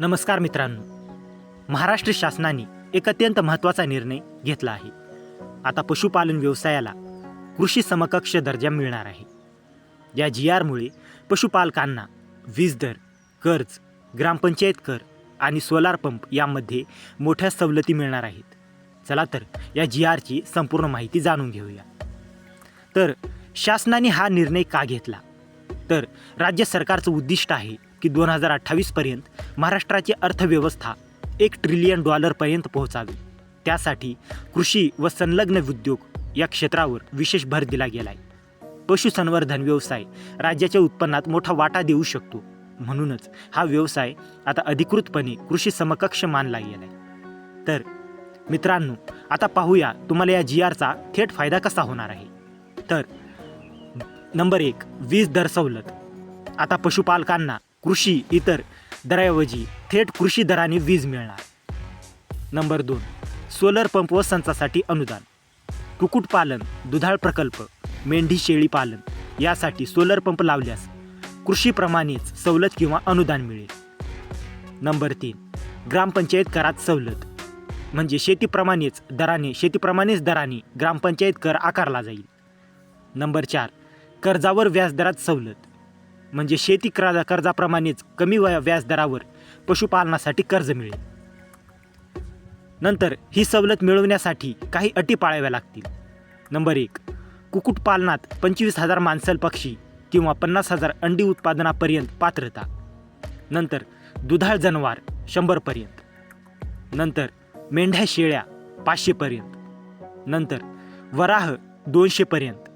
नमस्कार मित्रांनो. महाराष्ट्र शासनाने एक अत्यंत महत्त्वाचा निर्णय घेतला आहे. आता पशुपालन व्यवसायाला कृषी समकक्ष दर्जा मिळणार आहे. या जी आरमुळे पशुपालकांना वीज दर कर्ज ग्रामपंचायत कर आणि सोलार पंप यामध्ये मोठ्या सवलती मिळणार आहेत. चला तर या जी आरची संपूर्ण माहिती जाणून घेऊया. तर शासनाने हा निर्णय का घेतला? तर राज्य सरकारचं उद्दिष्ट आहे की दोन हजार अठ्ठावीसपर्यंत महाराष्ट्राची अर्थव्यवस्था एक ट्रिलियन डॉलरपर्यंत पोहोचावी. त्यासाठी कृषी व संलग्न उद्योग या क्षेत्रावर विशेष भर दिला गेला आहे पशुसंवर्धन व्यवसाय राज्याच्या उत्पन्नात मोठा वाटा देऊ शकतो. म्हणूनच हा व्यवसाय आता अधिकृतपणे कृषी समकक्ष मानला गेला आहे तर मित्रांनो आता पाहूया तुम्हाला या जी आरचा थेट फायदा कसा होणार आहे. तर नंबर एक वीज दर सवलत आता पशुपालकांना कृषी इतर दराऐवजी थेट कृषी दराने वीज मिळणार. नंबर दोन सोलर पंप व संचासाठी अनुदान. कुक्कुटपालन दुधाळ प्रकल्प मेंढी शेळी पालन यासाठी सोलर पंप लावल्यास कृषीप्रमाणेच सवलत किंवा अनुदान मिळेल. नंबर तीन ग्रामपंचायत करात सवलत. म्हणजे शेतीप्रमाणेच दराने शेतीप्रमाणेच दराने ग्रामपंचायत कर आकारला जाईल. नंबर चार कर्जावर व्याजदरात सवलत. म्हणजे शेती कर्जा कर्जाप्रमाणेच कमी वया व्याजदरावर पशुपालनासाठी कर्ज मिळेल. नंतर ही सवलत मिळवण्यासाठी काही अटी पाळाव्या लागतील. नंबर एक कुक्कुटपालनात पंचवीस हजार मांसल पक्षी किंवा पन्नास हजार अंडी उत्पादनापर्यंत पात्रता. नंतर दुधाळ जनावर शंभरपर्यंत. नंतर मेंढ्या शेळ्या पाचशेपर्यंत. नंतर वराह दोनशेपर्यंत.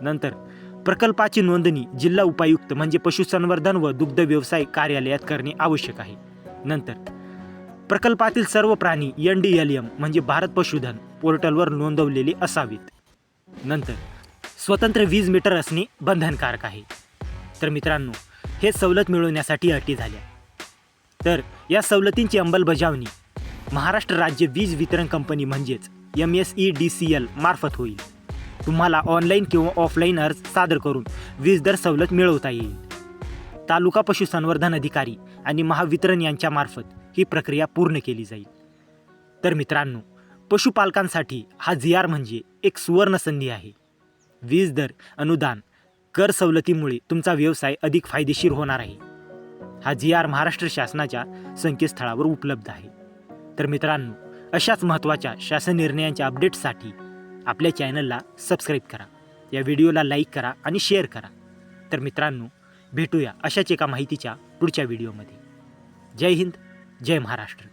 नंतर प्रकल्पाची नोंदणी जिल्हा उपायुक्त म्हणजे पशुसंवर्धन व दुग्ध व्यवसाय कार्यालयात करणे आवश्यक आहे. नंतर प्रकल्पातील सर्व प्राणी एन डी एल एम म्हणजे भारत पशुधन पोर्टलवर नोंदवलेले असावेत. नंतर स्वतंत्र वीज मीटर असणे बंधनकारक आहे. तर मित्रांनो हे सवलत मिळवण्यासाठी अटी झाल्या. तर या सवलतींची अंमलबजावणी महाराष्ट्र राज्य वीज वितरण कंपनी म्हणजेच M S E D C L मार्फत होईल. तुम्हाला ऑनलाईन किंवा ऑफलाईन अर्ज सादर करून वीज दर सवलत मिळवता येईल. तालुका पशुसंवर्धन अधिकारी आणि महावितरण यांच्यामार्फत ही प्रक्रिया पूर्ण केली जाईल. तर मित्रांनो पशुपालकांसाठी हा जी आर म्हणजे एक सुवर्ण संधी आहे. वीज दर अनुदान कर सवलतीमुळे तुमचा व्यवसाय अधिक फायदेशीर होणार आहे. हा जी आर महाराष्ट्र शासनाच्या संकेतस्थळावर उपलब्ध आहे. तर मित्रांनो अशाच महत्त्वाच्या शासन निर्णयांच्या अपडेट्ससाठी आपल्या चॅनलला सबस्क्राईब करा. या व्हिडिओला लाईक करा आणि शेअर करा. तर मित्रांनो भेटूया अशाच एका माहितीच्या पुढच्या व्हिडिओमध्ये. जय हिंद जय महाराष्ट्र.